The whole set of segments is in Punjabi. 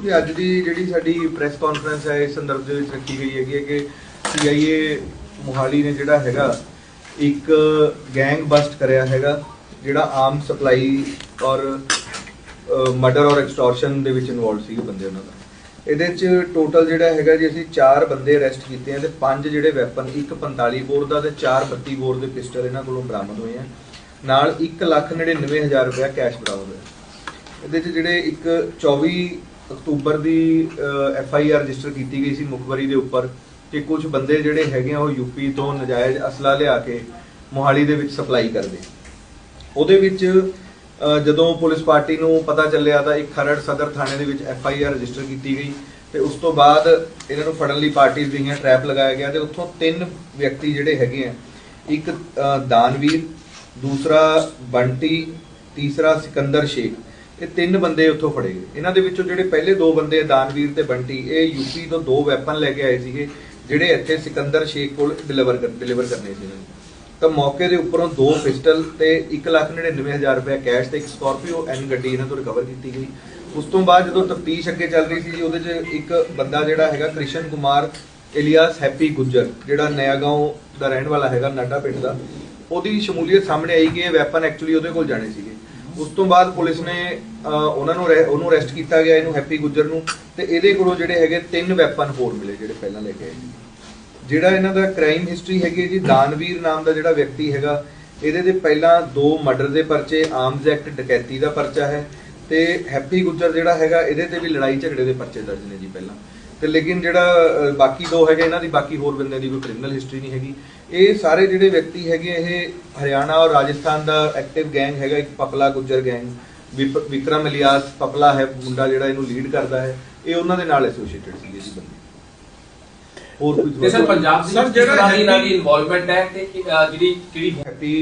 ਕਿ ਅੱਜ ਦੀ ਜਿਹੜੀ ਸਾਡੀ ਪ੍ਰੈਸ ਕਾਨਫਰੰਸ ਹੈ ਇਸ ਸੰਦਰਭ ਦੇ ਵਿੱਚ ਰੱਖੀ ਗਈ ਹੈਗੀ ਹੈ ਕਿ ਸੀਆਈਏ ਮੁਹਾਲੀ ਨੇ ਜਿਹੜਾ ਹੈਗਾ ਇੱਕ ਗੈਂਗ ਬਸਟ ਕਰਿਆ ਹੈਗਾ ਜਿਹੜਾ ਆਮ ਸਪਲਾਈ ਔਰ ਮਰਡਰ ਔਰ ਐਕਸਟੋਰਸ਼ਨ ਦੇ ਵਿੱਚ ਇਨਵੋਲਵ ਸੀ ਬੰਦੇ ਉਹਨਾਂ ਦਾ। ਇਹਦੇ ਚ ਟੋਟਲ ਜਿਹੜਾ ਹੈਗਾ ਜੀ ਅਸੀਂ 4 ਬੰਦੇ ਅਰੈਸਟ ਕੀਤੇ ਆ ਤੇ 5 ਜਿਹੜੇ ਵੈਪਨ ਇੱਕ 45 ਬੋਰ ਦਾ ਤੇ 4 32 ਬੋਰ ਦੇ ਪਿਸਟਲ ਇਹਨਾਂ ਕੋਲੋਂ ਬਰਾਮਦ ਹੋਏ ਆ। ਨਾਲ 1,99,000 ਰੁਪਇਆ ਕੈਸ਼ ਬਰਾਮਦ ਹੋਇਆ। ਇਹਦੇ ਚ ਜਿਹੜੇ ਇੱਕ 24 ਅਕਤੂਬਰ ਦੀ ਐਫ ਆਈ ਆਰ ਰਜਿਸਟਰ ਕੀਤੀ ਗਈ ਸੀ ਮੁਖਬਰੀ ਦੇ ਉੱਪਰ ਕਿ ਕੁਝ ਬੰਦੇ ਜਿਹੜੇ ਹੈਗੇ ਆ ਉਹ ਯੂਪੀ ਤੋਂ ਨਜਾਇਜ਼ ਅਸਲਾ ਲਿਆ ਕੇ ਮੋਹਾਲੀ ਦੇ ਵਿੱਚ ਸਪਲਾਈ ਕਰਦੇ। ਉਹਦੇ ਵਿੱਚ ਜਦੋਂ ਪੁਲਿਸ ਪਾਰਟੀ ਨੂੰ ਪਤਾ ਚੱਲਿਆ ਤਾਂ ਇੱਕ ਖਰੜ ਸਦਰ ਥਾਣੇ ਦੇ ਵਿੱਚ ਐਫ ਆਈ ਆਰ ਰਜਿਸਟਰ ਕੀਤੀ ਗਈ ਤੇ ਉਸ ਤੋਂ ਬਾਅਦ ਇਹਨਾਂ ਨੂੰ ਫੜਨ ਲਈ ਪਾਰਟੀਆਂ ਗਈਆਂ ਟ੍ਰੈਪ ਲਗਾਇਆ ਗਿਆ ਤੇ ਉੱਥੋਂ ਤਿੰਨ ਵਿਅਕਤੀ ਜਿਹੜੇ ਹੈਗੇ ਆ, ਇੱਕ ਦਾਨਵੀਰ, ਦੂਸਰਾ ਬੰਟੀ, ਤੀਸਰਾ ਸਿਕੰਦਰ ਸ਼ੇਖ। ਇਹ ਤਿੰਨ ਬੰਦੇ ਉੱਥੋਂ ਫੜੇ ਗਏ। ਇਹਨਾਂ ਦੇ ਵਿੱਚੋਂ ਜਿਹੜੇ ਪਹਿਲੇ ਦੋ ਬੰਦੇ ਦਾਨਵੀਰ ਤੇ ਬੰਟੀ ਇਹ ਯੂਪੀ ਤੋਂ ਦੋ ਵੈਪਨ ਲੈ ਕੇ ਆਏ ਸੀਗੇ ਜਿਹੜੇ ਇੱਥੇ ਸਿਕੰਦਰ ਸ਼ੇਖ ਕੋਲ ਡਿਲੀਵਰ ਡਿਲੀਵਰ ਕਰਨੇ ਸੀ ਇਹਨਾਂ ਨੇ ਤਾਂ ਮੌਕੇ ਦੇ ਉੱਪਰੋਂ ਦੋ ਪਿਸਟਲ ਤੇ 1,99,000 ਰੁਪਏ ਕੈਸ਼ ਤੇ ਇੱਕ ਸਕਾਰਪੀਓ ਐਨ ਗੱਡੀ ਇਹਨਾਂ ਤੋਂ ਰਿਕਵਰ ਕੀਤੀ ਗਈ। ਉਸ ਤੋਂ ਬਾਅਦ ਜਦੋਂ ਤਫਤੀਸ਼ ਅੱਗੇ ਚੱਲ ਰਹੀ ਸੀ ਜੀ ਉਹਦੇ 'ਚ ਇੱਕ ਬੰਦਾ ਜਿਹੜਾ ਹੈਗਾ ਕ੍ਰਿਸ਼ਨ ਕੁਮਾਰ ਇਲੀਆਸ ਹੈਪੀ ਗੁੱਜਰ ਜਿਹੜਾ ਨਇਆਗਾਉਂ ਦਾ ਰਹਿਣ ਵਾਲਾ ਹੈਗਾ ਨਾਡਾ ਪਿੰਡ ਦਾ ਉਹਦੀ ਸ਼ਮੂਲੀਅਤ ਸਾਹਮਣੇ ਆਈ ਕਿ ਇਹ ਵੈਪਨ ਐਕਚੁਅਲੀ ਉਹਦੇ ਕੋਲ ਜਾਣੇ ਸੀਗੇ। ਉਸ ਤੋਂ ਬਾਅਦ ਪੁਲਿਸ ਨੇ ਉਹਨਾਂ ਨੂੰ ਉਹਨੂੰ ਅਰੈਸਟ ਕੀਤਾ ਗਿਆ ਇਹਨੂੰ ਹੈਪੀ ਗੁੱਜਰ ਨੂੰ ਤੇ ਇਹਦੇ ਕੋਲੋਂ ਜਿਹੜੇ ਹੈਗੇ ਤਿੰਨ ਵੈਪਨ ਹੋਰ ਮਿਲੇ ਜਿਹੜੇ ਪਹਿਲਾਂ ਲੈ ਕੇ ਆਏ। ਜਿਹੜਾ ਇਹਨਾਂ ਦਾ ਕ੍ਰਾਈਮ ਹਿਸਟਰੀ ਹੈਗੀ ਹੈ ਜੀ, ਦਾਨਵੀਰ ਨਾਮ ਦਾ ਜਿਹੜਾ ਵਿਅਕਤੀ ਹੈਗਾ, ਇਹਦੇ ਦੇ ਪਹਿਲਾਂ ਦੋ ਮਰਡਰ ਦੇ ਪਰਚੇ ਆਰਮਸ ਐਕਟ ਡਕੈਤੀ ਦਾ ਪਰਚਾ ਹੈ ਤੇ ਹੈਪੀ ਗੁੱਜਰ ਜਿਹੜਾ ਹੈਗਾ, ਇਹਦੇ ਤੇ ਵੀ ਲੜਾਈ ਝਗੜੇ ਦੇ ਪਰਚੇ ਦਰਜ ਨੇ ਜੀ ਪਹਿਲਾਂ। ਤੇ ਲੇਕਿਨ ਜਿਹੜਾ ਬਾਕੀ ਦੋ ਹੈਗੇ ਇਹਨਾਂ ਦੀ ਬਾਕੀ ਹੋਰ ਬੰਦਿਆਂ ਦੀ ਕੋਈ ਕ੍ਰਿਮੀਨਲ ਹਿਸਟਰੀ ਨਹੀਂ ਹੈਗੀ। ਇਹ ਸਾਰੇ ਜਿਹੜੇ ਵਿਅਕਤੀ ਹੈਗੇ ਇਹ ਹਰਿਆਣਾ ਔਰ ਰਾਜਸਥਾਨ ਦਾ ਐਕਟਿਵ ਗੈਂਗ ਹੈਗਾ ਇੱਕ ਪਪਲਾ ਗੁੱਜਰ ਗੈਂਗ ਵਿਕਰਮ ਇਲਿਆਸ ਪਪਲਾ ਹੈ ਮੁੰਡਾ ਜਿਹੜਾ ਇਹਨੂੰ ਲੀਡ ਕਰਦਾ ਹੈ। ਇਹ ਉਹਨਾਂ ਦੇ ਨਾਲ ਐਸੋਸੀਏਟਡ ਸੀਗੇ ਜੀ ਬੰਦੇ। ਹੋਰ ਕੋਈ ਤੇ ਸਰ ਪੰਜਾਬ ਦੇ ਸਰ, ਜਿਹੜਾ ਜਿਹੜਾ ਦੀ ਹੈਪੀ- ਇਨਵੋਲਵਮੈਂਟ ਹੈ ਤੇ ਜਿਹੜੀ ਕਿਹੜੀ ਹੈਪੀ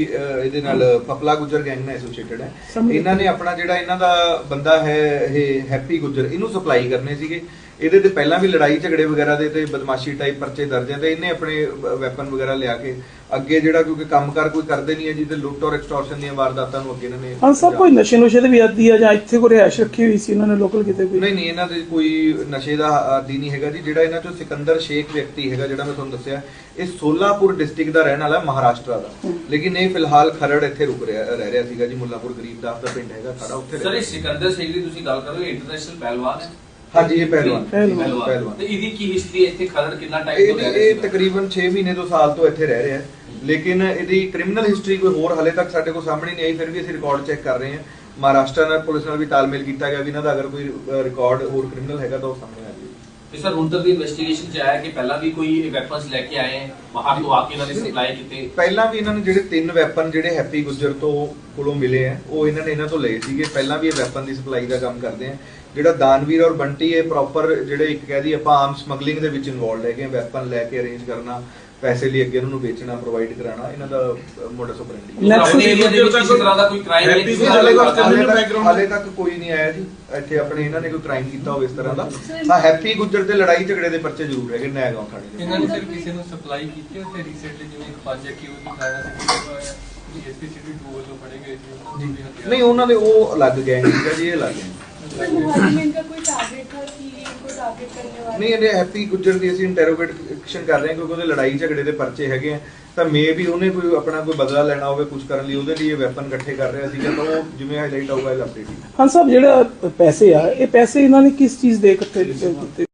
ਇਹਦੇ ਨਾਲ ਪਪਲਾ ਗੁੱਜਰ ਗੈਂਗ ਨਾਲ ਐਸੋਸੀਏਟਡ ਹੈ। ਇਹਨਾਂ ਨੇ ਆਪਣਾ ਜਿਹੜਾ ਇਹਨਾਂ ਦਾ ਬੰਦਾ ਹੈ ਇਹ ਹੈਪੀ ਗੁੱਜਰ ਇਹਨੂੰ ਸਪਲਾਈ ਕਰਨੇ ਸੀਗੇ। ਇਹਦੇ ਤੇ ਪਹਿਲਾਂ ਵੀ ਲੜਾਈ ਝਗੜੇ ਵਗੈਰਾ ਦੇ ਤੇ ਬਦਮਾਸ਼ੀ ਟਾਈਪ ਪਰਚੇ ਦਰਜ ਹੈ ਤੇ ਇਹਨੇ ਆਪਣੇ ਵੈਪਨ ਵਗੈਰਾ ਲਿਆ ਕੇ ਅੱਗੇ ਜਿਹੜਾ ਕਿਉਂਕਿ ਕੰਮਕਾਰ ਕੋਈ ਕਰਦੇ ਨਹੀਂ ਹੈ ਜਿਹਦੇ ਲੁੱਟ ਔਰ ਐਕਸਟੋਰਸ਼ਨ ਦੀਆਂ ਵਾਰਦਾਤਾਂ ਨੂੰ ਅੱਗੇ ਇਹਨਾਂ ਨੇ ਹਾਂ ਸਭ ਕੋਈ ਨਸ਼ੇ ਨੁਸ਼ੇ ਦੇ ਵੀ ਆਦੀ ਆ ਜਾਂ ਇੱਥੇ ਕੋਈ ਰਿਹਾਇਸ਼ ਰੱਖੀ ਹੋਈ ਸੀ ਉਹਨਾਂ ਨੇ ਲੋਕਲ ਕਿਤੇ ਕੋਈ? ਨਹੀਂ ਨਹੀਂ ਇਹਨਾਂ ਦੇ ਕੋਈ ਨਸ਼ੇ ਦਾ ਆਦੀ ਨਹੀਂ ਹੈਗਾ ਜੀ। ਜਿਹੜਾ ਇਹਨਾਂ ਚੋਂ ਸਿਕੰਦਰ ਸ਼ੇਖ ਵਿਅਕਤੀ ਹੈਗਾ ਜਿਹੜਾ ਮੈਂ ਤੁਹਾਨੂੰ ਦੱਸਿਆ ਇਹ ਸੋਲਾਪੁਰ ਡਿਸਟ੍ਰਿਕਟ ਦਾ ਰਹਿਣ ਵਾਲਾ ਹੈ, ਮਹਾਰਾਸ਼ਟਰ ਦਾ। ਲੇਕਿਨ ਇਹ ਫਿਲਹਾਲ ਖਰੜ ਇੱਥੇ ਰੁਕ ਰਿਹਾ ਰਹਿ ਰਿਹਾ ਸੀਗਾ ਜੀ। ਮੁੱਲਾਪੁਰ ਗਰੀਬਦਾਸ ਦਾ ਪਿੰਡ ਹੈਗਾ ਸਾਡਾ ਉੱਥੇ ਸਰ ਇਹ। ਸਿਕੰਦਰ ਸਿੰਘ ਦੀ ਤੁਸੀਂ ਗੱਲ ਕਰ ਰਹੇ ਹੋ ਇੰਟਰਨੈਸ਼ਨਲ ਪਹਿਲਵਾਨ ਹੈ। ਹਾਂਜੀ ਇਹ ਪਹਿਲਵਾਨ। ਪਹਿਲਵਾਨ। ਪਹਿਲਵਾਨ। ਤੇ ਇਹਦੀ ਕੀ ਹਿਸਟਰੀ ਇੱਥੇ ਖਰੜ ਕਿੰਨਾ ਟਾਈਮ ਤੋਂ ਇਹ ਰਹਿ ਇਹ ਤਕਰੀਬਨ 6 ਮਹੀਨੇ ਤੋਂ ਸਾਲ ਤੋਂ ਇੱਥੇ ਰਹਿ ਰਿਹਾ ਹੈ। ਲੇਕਿਨ ਇਹਦੀ ਕ੍ਰਿਮੀਨਲ ਹਿਸਟਰੀ ਕੋਈ ਹੋਰ ਹਲੇ ਤੱਕ ਸਾਡੇ ਕੋਲ ਸਾਹਮਣੇ ਨਹੀਂ ਆਈ ਫਿਰ ਵੀ ਅਸੀਂ ਰਿਕਾਰਡ ਚੈੱਕ ਕਰ ਰਹੇ ਹਾਂ। ਮਹਾਰਾਸ਼ਟਰ ਨਾਲ ਪੁਲਿਸ ਨਾਲ ਵੀ ਤਾਲਮੇਲ ਕੀਤਾ ਗਿਆ ਵੀ ਇਹਨਾਂ ਦਾ ਅਗਰ ਕੋਈ ਰਿਕਾਰਡ ਹੋਰ ਕ੍ਰਿਮੀਨਲ ਹੈਗਾ ਤਾਂ ਉਹ ਸਾਹਮਣੇ ਆ ਤੇ ਸਰ ਹੁਣ ਤੱਕ ਦੀ ਇਨਵੈਸਟੀਗੇਸ਼ਨ ਚ ਆਇਆ ਕਿ ਪਹਿਲਾਂ ਵੀ ਕੋਈ ਵੈਪਨਸ ਲੈ ਕੇ ਆਏ ਹੈ? ਬਾਹਰ ਤੋਂ ਆ ਕੇ ਇਹਨਾਂ ਨੇ ਸਪਲਾਈ ਕੀਤੇ। ਪਹਿਲਾਂ ਵੀ ਇਹਨਾਂ ਨੂੰ ਜਿਹੜੇ ਤਿੰਨ ਵੈਪਨ ਜਿਹੜੇ ਹੈਪੀ ਗੁੱਜਰ ਤੋਂ ਕੋਲੋਂ ਮਿਲੇ ਆ ਉਹ ਇਹਨਾਂ ਨੇ ਇਹਨਾਂ ਤੋਂ ਲਏ ਸੀਗੇ। ਪਹਿਲਾਂ ਵੀ ਇਹ ਵੈਪਨ ਦੀ ਸਪਲਾਈ ਦਾ ਕੰਮ ਕਰਦੇ ਆ ਜਿਹੜਾ ਦਾਨਵੀਰ ਔਰ ਬੰਟੀ ਇਹ ਪ੍ਰੋਪਰ ਜਿਹੜੇ ਇੱਕ ਕਹਦੀ ਆਪਾਂ ਆਰਮ ਸਮਗਲਿੰਗ ਦੇ ਵਿੱਚ ਇਨਵੋਲਡ ਹੈਗੇ ਵੈਪਨ ਲੈ ਕੇ ਅਰੇਂਜ ਕਰਨਾ। ਪੈਸੇ ਲਈ ਅੱਗੇ ਉਹਨਾਂ ਨੂੰ ਵੇਚਣਾ ਪ੍ਰੋਵਾਈਡ ਕਰਾਉਣਾ ਇਹਨਾਂ ਦਾ ਮੋਡਸ ਏਰੀਆ ਦੇ ਵਿੱਚ ਕਿਸੇ ਤਰ੍ਹਾਂ ਦਾ ਕੋਈ ਕ੍ਰਾਈਮ ਨਹੀਂ criminal ਹਾਲੇ ਤੱਕ ਹਾਲੇ ਤੱਕ ਕੋਈ ਨਹੀਂ ਆਇਆ ਜੀ। ਇੱਥੇ ਆਪਣੇ ਇਹਨਾਂ ਨੇ ਕੋਈ ਕ੍ਰਾਈਮ ਕੀਤਾ ਹੋਵੇ ਇਸ ਤਰ੍ਹਾਂ ਦਾ। ਹਾਂ ਹੈਪੀ ਗੁੱਜਰ ਤੇ ਲੜਾਈ ਝਗੜੇ ਦੇ ਪਰਚੇ ਜ਼ਰੂਰ ਹੈਗੇ ਨੈਗਾਉਂ ਥਾਣੇ ਦੇ। ਇਹਨਾਂ ਨੇ ਸਿਰ ਕਿਸੇ ਨੂੰ ਸਪਲਾਈ ਕੀਤੀ ਉੱਥੇ ਰੀਸੈਂਟਲੀ ਜਿਵੇਂ ਇੱਕ ਪੰਜ ਕਿਉ ਦੀ ਖਾਣਾ ਸੀ ਨਹੀਂ ਉਹਨਾਂ ਦੇ ਉਹ ਅਲੱਗ ਗਏ ਨੇ ਜੀ ਇਹ ਅਲੱਗ ਹੈ ਨਹੀਂ ਇਹਦੇ ਹੈਪੀ ਗੁੱਜਰ ਦੀ ਅਸੀਂ ਇੰਟਰੋਗੇਸ਼ਨ ਕਰ ਰਹੇ ਹਾਂ ਕਿਉਂਕਿ ਉਹਦੇ ਲੜਾਈ ਝਗੜੇ ਦੇ ਪਰਚੇ ਹੈਗੇ ਆ। ਤਾਂ ਮੇ ਵੀ ਉਹਨੇ ਕੋਈ ਆਪਣਾ ਕੋਈ ਬਦਲਾ ਲੈਣਾ ਹੋਵੇ ਕੁਝ ਕਰਨ ਲਈ ਉਹਦੇ ਲਈ ਇਹ ਵੈਪਨ ਇਕੱਠੇ ਕਰ ਰਿਹਾ ਸੀਗਾ ਤਾਂ ਉਹ ਜਿਵੇਂ ਹਾਈਲਾਈਟ ਹੋਊਗਾ ਇਹ ਅਪਡੇਟ ਹਾਂ। ਸਾਹਿਬ ਜਿਹੜਾ ਪੈਸੇ ਆ ਇਹ ਪੈਸੇ ਇਹਨਾਂ ਨੇ ਕਿਸ ਚੀਜ਼ ਦੇ ਇਕੱਠੇ ਕੀਤੇ?